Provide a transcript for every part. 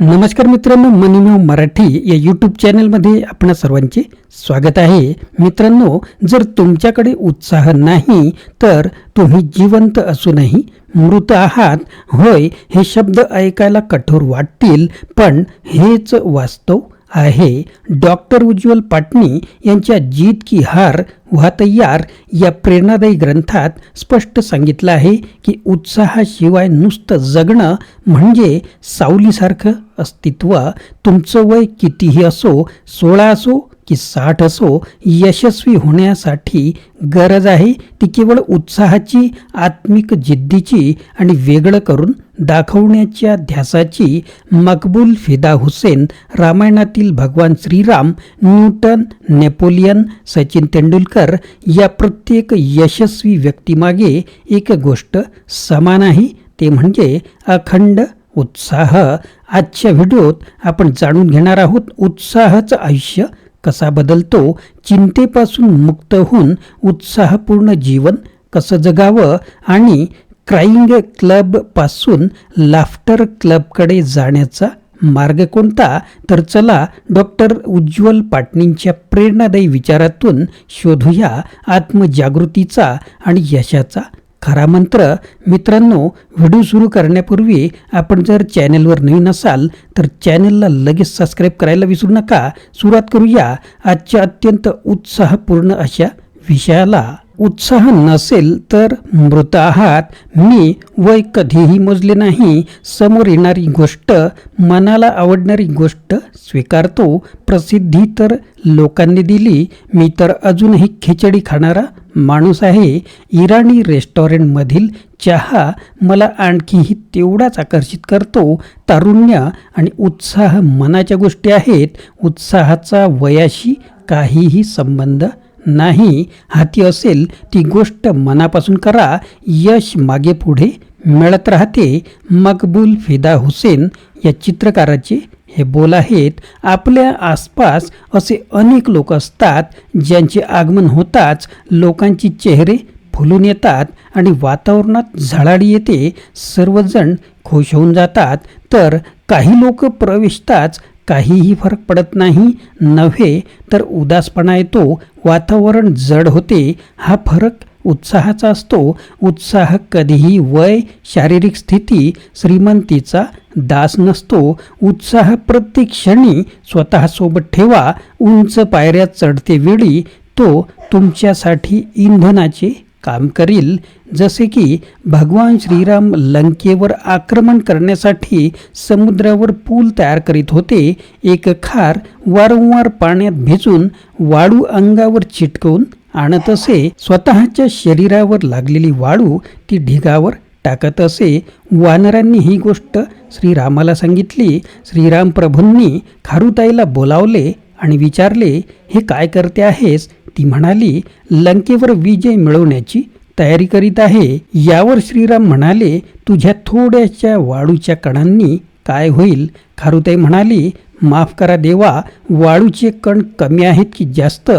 नमस्कार मित्रांनो मनीमेव मराठी या यूट्यूब चॅनलमध्ये आपणा सर्वांचे स्वागत आहे. मित्रांनो जर तुमच्याकडे उत्साह नाही तर तुम्ही जिवंत असूनही मृत आहात. होय हे शब्द ऐकायला कठोर वाटतील पण हेच वास्तव आहे. डॉक्टर उज्ज्वल पाटणी यांच्या जीत की हार व्हा तयार या प्रेरणादायी ग्रंथात स्पष्ट सांगितलं आहे की उत्साहाशिवाय नुसतं जगणं म्हणजे सावलीसारखं अस्तित्व. तुमचं वय कितीही असो सोळा असो की साठ असो यशस्वी होण्यासाठी गरज आहे. ती केवळ उत्साहाची आत्मिक जिद्दीची आणि वेगळं करून दाखवण्याच्या ध्यासाची मकबूल फिदा हुसेन रामायणातील भगवान श्रीराम न्यूटन नेपोलियन सचिन तेंडुलकर या प्रत्येक यशस्वी व्यक्तीमागे एक गोष्ट समान आहे. ते म्हणजे अखंड उत्साह. आजच्या व्हिडिओत आपण जाणून घेणार आहोत उत्साहाचं आयुष्य कसा बदलतो? चिंतेपासून मुक्त होऊन उत्साहपूर्ण जीवन कसं जगावं? आणि क्राईंग क्लबपासून लाफ्टर क्लबकडे जाण्याचा मार्ग कोणता? तर चला डॉक्टर उज्ज्वल पाटणींच्या प्रेरणादायी विचारातून शोधूया आत्मजागृतीचा आणि यशाचा खरा मंत्र मित्रांनो व्हिडिओ सुरू करण्यापूर्वी आपण जर चॅनेलवर नवीन असाल तर चॅनेलला लगेच सबस्क्राईब करायला विसरू नका. सुरुवात करूया. आजच्या अत्यंत उत्साहपूर्ण अशा विषयाला उत्साह नसेल तर मृत आहात. मी वय कधीही मोजले नाही. समोर येणारी गोष्ट मनाला आवडणारी गोष्ट स्वीकारतो. प्रसिद्धी तर लोकांनी दिली. मी तर अजूनही खिचडी खाणारा माणूस आहे. इराणी रेस्टॉरंटमधील चहा मला आणखीही तेवढाच आकर्षित करतो. तारुण्य आणि उत्साह मनाच्या गोष्टी आहेत. उत्साहाचा वयाशी काहीही संबंध नाही हाती असेल ती गोष्ट मनापासून करा यश मागे पुढे मिळत राहते. मकबूल फिदा हुसेन या चित्रकाराचे हे बोल आहेत. आपल्या आसपास असे अनेक लोक असतात ज्यांचे आगमन होताच लोकांची चेहरे फुलून येतात आणि वातावरणात झळाडी येते. सर्वजण खुश होऊन जातात. तर काही लोक प्रवेशताच काहीही फरक पडत नाही. नव्हे तर उदासपणा येतो वातावरण जड होते. हा फरक उत्साहाचा असतो. उत्साह कधीही वय शारीरिक स्थिती श्रीमंतीचा दास नसतो. उत्साह प्रत्येक क्षणी स्वतःसोबत ठेवा. उंच पायऱ्या चढते वेळी तो तुमच्यासाठी इंधनाचे काम करील. जसे की भगवान श्रीराम लंकेवर आक्रमण करण्यासाठी समुद्रावर पूल तयार करीत होते. एक खार वारंवार पाण्यात भिजून वाळू अंगावर चिटकवून आणत असे. स्वतःच्या शरीरावर लागलेली वाळू ती ढिगावर टाकत असे. वानरांनी ही गोष्ट श्रीरामाला सांगितली. श्रीराम प्रभूंनी खारुताईला बोलावले आणि विचारले हे काय करते आहेस? ती म्हणाली लंकेवर विजय मिळवण्याची तयारी करीत आहे. यावर श्रीराम म्हणाले तुझ्या थोड्याशा वाळूच्या कणांनी काय होईल? खारुताई म्हणाली माफ करा देवा वाळूचे कण कमी आहेत की जास्त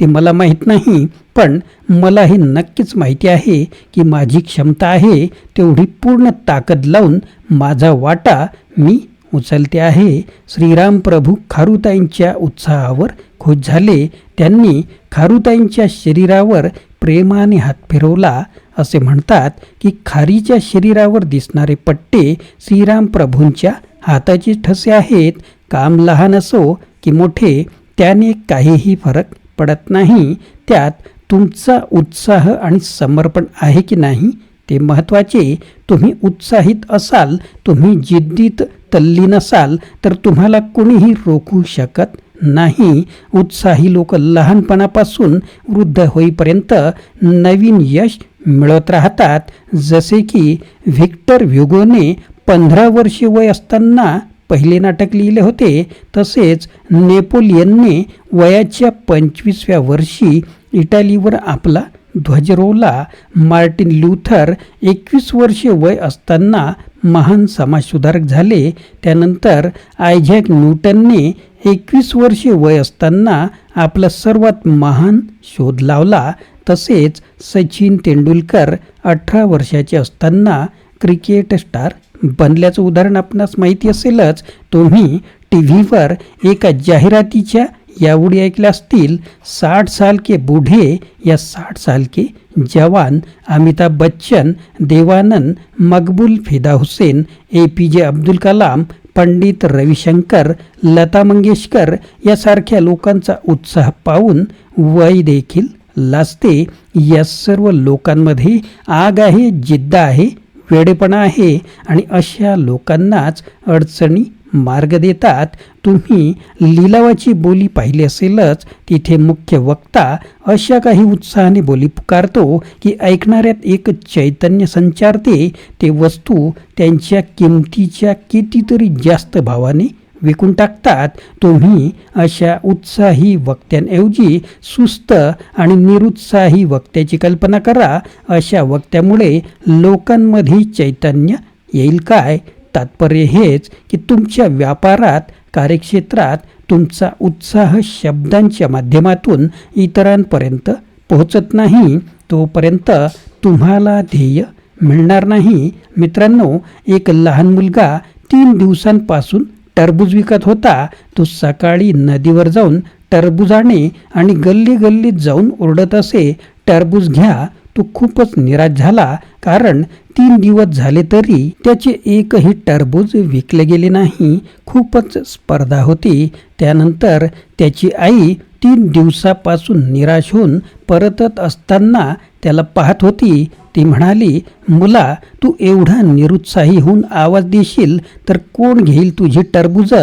ते मला माहीत नाही. पण मला हे नक्कीच माहिती आहे की माझी क्षमता आहे तेवढी पूर्ण ताकद लावून माझा वाटा मी उचलते आहे. श्रीराम प्रभू खारुताईंच्या उत्साहावर खुश झाले. त्यांनी खारुताईंच्या शरीरावर प्रेमाने हात फिरवला. असे म्हणतात की खारीच्या शरीरावर दिसणारे पट्टे श्रीराम प्रभूंच्या हाताचे ठसे आहेत. काम लहान असो की मोठे त्याने काहीही फरक पडत नाही. त्यात तुमचा उत्साह आणि समर्पण आहे की नाही ते महत्त्वाचे. तुम्ही उत्साहित असाल तुम्ही जिद्दीत तल्लीन असाल तर तुम्हाला कोणीही रोखू शकत नाही. उत्साही लोक लहानपणापासून वृद्ध होईपर्यंत नवीन यश मिळत राहतात. जसे की व्हिक्टर व्युगोने पंधरा वर्षे वय असताना पहिले नाटक लिहिले होते. तसेच नेपोलियनने वयाच्या पंचवीसव्या वर्षी इटालीवर आपला ध्वज रोवला मार्टिन ल्युथर एकवीस वर्षे वय असताना महान समाजसुधारक झाले. त्यानंतर आयझॅक न्यूटनने एकवीस वर्षे वय असताना आपला सर्वात महान शोध लावला. तसेच सचिन तेंडुलकर अठरा वर्षाचे असताना क्रिकेट स्टार बनल्याचं उदाहरण आपणास माहिती असेलच. तुम्ही टी व्हीवर एका जाहिरातीच्या यावडी ऐकल्या असतील साठ साल के बूढ़े या साठ साल के जवान अमिताभ बच्चन देवानंद मकबूल फिदा हुसेन ए पी जे अब्दुल कलाम पंडित रविशंकर लता मंगेशकर यासारख्या लोकांचा उत्साह पाहून वय देखील लाजते. या सर्व लोकांमध्ये आग आहे जिद्द आहे वेडेपणा आहे आणि अशा लोकांनाच अडचणी मार्ग देतात. तुम्ही लिलावाची बोली पाहिली असेलच तिथे मुख्य वक्ता अशा काही उत्साहाने बोली पुकारतो की ऐकणाऱ्यात एक चैतन्य संचारते. ते वस्तू त्यांच्या किमतीच्या कितीतरी जास्त भावाने विकून टाकतात. तुम्ही अशा उत्साही वक्त्यांऐवजी सुस्त आणि निरुत्साही वक्त्याची कल्पना करा. अशा वक्त्यामुळे लोकांमध्ये चैतन्य येईल काय? तात्पर्य हेच की तुमच्या व्यापारात कार्यक्षेत्रात तुमचा उत्साह शब्दांच्या माध्यमातून इतरांपर्यंत पोहोचत नाही तोपर्यंत तुम्हाला ध्येय मिळणार नाही. मित्रांनो एक लहान मुलगा तीन दिवसांपासून टरबूज विकत होता. तो सकाळी नदीवर जाऊन टरबुजाने आणि गल्ली गल्लीत जाऊन ओरडत असे टरबूज घ्या तो खूपच निराश झाला कारण तीन दिवस झाले तरी त्याचे एकही टरबूज विकले गेले नाही. खूपच स्पर्धा होती. त्यानंतर त्याची आई तीन दिवसापासून निराश होऊन परतत असताना त्याला पाहत होती. ती म्हणाली मुला तू एवढा निरुत्साही होऊन आवाज देशील तर कोण घेईल तुझी टरबूज?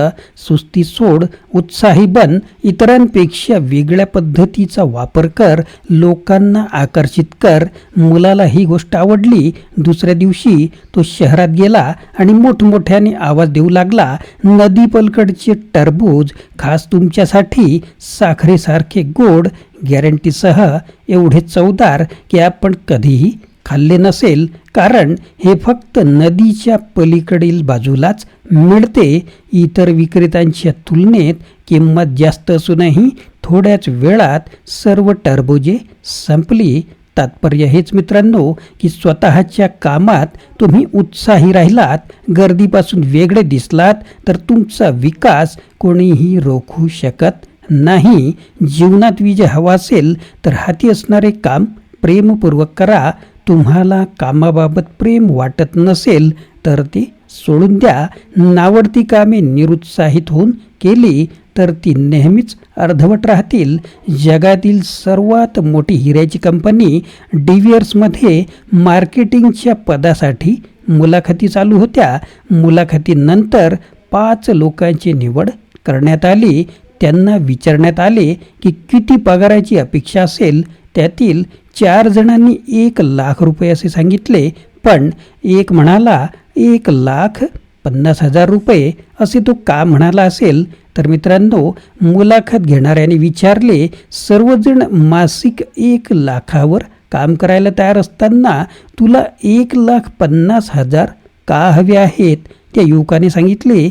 सुस्ती सोड उत्साही बन इतरांपेक्षा वेगळ्या पद्धतीचा वापर कर लोकांना आकर्षित कर. मुलाला ही गोष्ट आवडली दुसऱ्या दिवशी तो शहरात गेला आणि मोठमोठ्याने आवाज देऊ लागला नदी पलकडचे टरबूज खास तुमच्यासाठी साखरेसारखे गोड गॅरंटीसह एवढे चवदार की आपण कधीही खाल्ले नसेल. कारण हे फक्त नदीच्या पलीकडील बाजूलाच मिळते. इतर विक्रेत्यांच्या तुलनेत किंमत जास्त असूनही थोड्याच वेळात सर्व टरबुजे संपली. तात्पर्य हेच मित्रांनो की स्वतःच्या कामात तुम्ही उत्साही राहिलात गर्दीपासून वेगळे दिसलात तर तुमचा विकास कोणीही रोखू शकत नाही. जीवनात विजय हवा असेल तर हाती असणारे काम प्रेमपूर्वक करा. तुम्हाला कामाबाबत प्रेम वाटत नसेल तर ती सोडून द्या. नावडती कामे निरुत्साहित होऊन केली तर ती नेहमीच अर्धवट राहतील. जगातील सर्वात मोठी हिऱ्याची कंपनी डिव्हिअर्समध्ये मार्केटिंगच्या पदासाठी मुलाखती चालू होत्या. मुलाखतीनंतर पाच लोकांची निवड करण्यात आली. त्यांना विचारण्यात आले की किती पगाराची अपेक्षा असेल? त्यातील चार जणांनी एक लाख रुपये असे सांगितले पण एक म्हणाला एक लाख पन्नास हजार रुपये. असे तो का म्हणाला असेल? तर मित्रांनो मुलाखत घेणाऱ्याने विचारले सर्वजण मासिक एक लाखावर काम करायला तयार असताना तुला एक लाख पन्नास हजार का हवे आहेत? त्या युवकाने सांगितले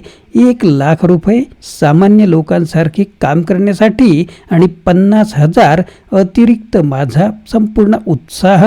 एक लाख रुपये सामान्य लोकांसारखे काम करण्यासाठी आणि पन्नास हजार अतिरिक्त माझा संपूर्ण उत्साह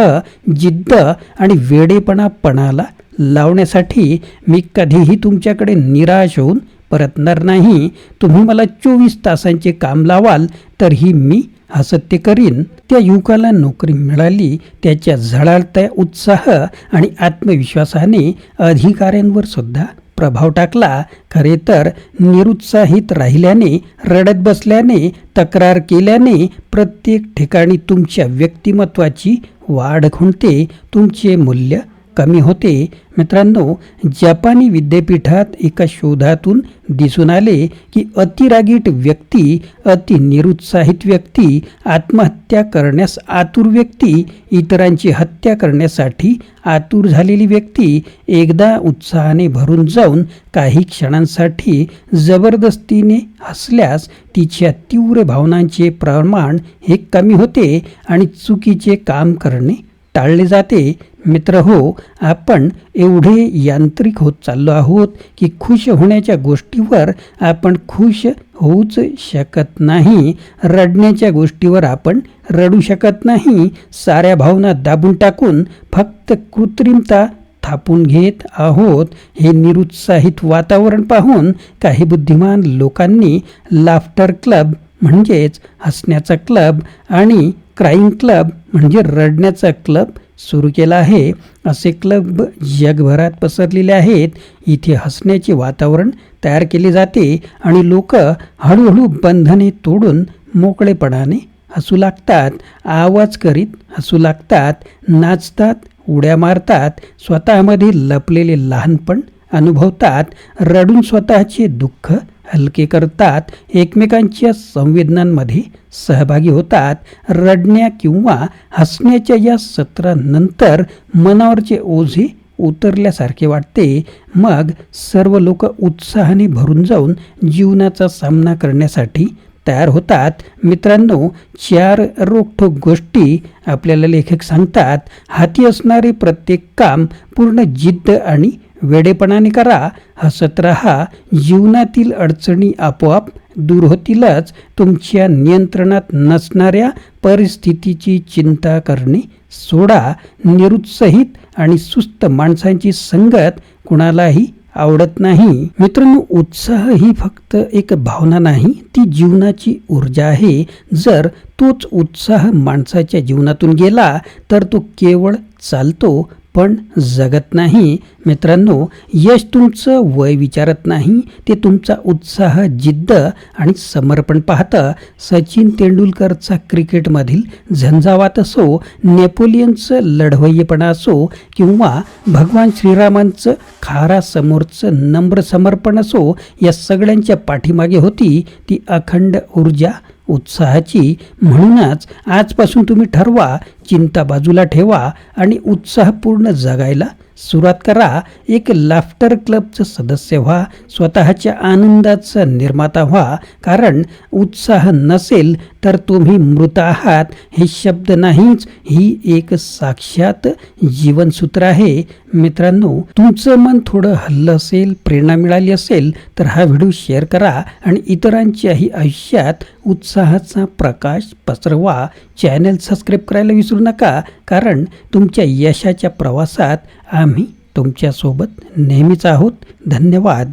जिद्द आणि वेडेपणापणाला लावण्यासाठी मी कधीही तुमच्याकडे निराश होऊन परतणार नाही. तुम्ही मला चोवीस तासांचे काम लावाल तरीही मी हसत्य करीन. त्या युवकाला नोकरी मिळाली. त्याच्या झळाळत्या उत्साह आणि आत्मविश्वासाने अधिकाऱ्यांवर सुद्धा प्रभाव टाकला खरे तर निरुत्साहित राहिल्याने रडत बसल्याने तक्रार केल्याने प्रत्येक ठिकाणी तुमच्या व्यक्तिमत्वाची वाढ खुंटते तुमचे मूल्य कमी होते. मित्रांनो जपानी विद्यापीठात एका शोधातून दिसून आले की अतिरागीट व्यक्ती अति निरुत्साहित व्यक्ती आत्महत्या करण्यास आतुर व्यक्ती इतरांची हत्या करण्यासाठी आतुर झालेली व्यक्ती एकदा उत्साहाने भरून जाऊन काही क्षणांसाठी जबरदस्तीने हसल्यास तिच्या तीव्र भावनांचे प्रमाण हे कमी होते आणि चुकीचे काम करणे टाळले जाते. मित्र हो आपण एवढे यांत्रिक होत चाललो आहोत की खुश होण्याच्या गोष्टीवर आपण खुश होऊच शकत नाही. रडण्याच्या गोष्टीवर आपण रडू शकत नाही. साऱ्या भावना दाबून टाकून फक्त कृत्रिमता थापून घेत आहोत. हे निरुत्साहित वातावरण पाहून काही बुद्धिमान लोकांनी लाफ्टर क्लब म्हणजेच हसण्याचा क्लब आणि क्राईंग क्लब म्हणजे रडण्याचा क्लब सुरू केला आहे. असे क्लब जगभरात पसरलेले आहेत. इथे हसण्याचे वातावरण तयार केले जाते आणि लोक हळूहळू बंधने तोडून मोकळेपणाने हसू लागतात. आवाज करीत हसू लागतात. नाचतात उड्या मारतात. स्वतःमध्ये लपलेले लहानपण अनुभवतात. रडून स्वतःचे दुःख हलके करतात. एकमेकांच्या संवेदनांमध्ये सहभागी होतात. रडण्या किंवा हसण्याच्या या सत्रानंतर मनावरचे ओझे उतरल्यासारखे वाटते. मग सर्व लोक उत्साहाने भरून जाऊन जीवनाचा सामना करण्यासाठी तयार होतात. मित्रांनो चार रोखठोक गोष्टी आपल्याला लेखक सांगतात. हाती असणारे प्रत्येक काम पूर्ण जिद्द आणि वेडेपणाने करा. हसत राहा जीवनातील अडचणी आपोआप दूर होतीलच. तुमच्या नियंत्रणात नसणाऱ्या परिस्थितीची चिंता करणे सोडा. निरुत्साहित आणि सुस्त माणसांची संगत कुणालाही आवडत नाही. मित्रांनो उत्साह ही फक्त एक भावना नाही ती जीवनाची ऊर्जा आहे. जर तोच उत्साह माणसाच्या जीवनातून गेला तर तो केवळ चालतो पण जगत नाही. मित्रांनो यश तुमचं वय विचारत नाही ते तुमचा उत्साह जिद्द आणि समर्पण पाहतं सचिन तेंडुलकरचा क्रिकेटमधील झंझावात असो नेपोलियनचं लढवय्यपणा असो किंवा भगवान श्रीरामांचं खारा समोरचं नम्र समर्पण असो या सगळ्यांच्या पाठीमागे होती ती अखंड ऊर्जा उत्साहाची म्हणूनच आजपासून तुम्ही ठरवा चिंता बाजूला ठेवा आणि उत्साहपूर्ण जगायला सुरुवात करा. एक लाफ्टर क्लबचं सदस्य व्हा स्वतःच्या आनंदाचा निर्माता व्हा कारण उत्साह नसेल तर तुम्ही मृत आहात. हे शब्द नाहीच ही एक साक्षात जीवनसूत्र आहे. मित्रांनो तुमचं मन थोडं हल्लं असेल प्रेरणा मिळाली असेल तर हा व्हिडिओ शेअर करा आणि इतरांच्याही आयुष्यात उत्साहाचा प्रकाश पसरवा. चॅनल सबस्क्राईब करायला विसरू नका कारण तुमच्या यशाच्या प्रवासात आम्ही तुमच्यासोबत नेहमीच आहोत. धन्यवाद.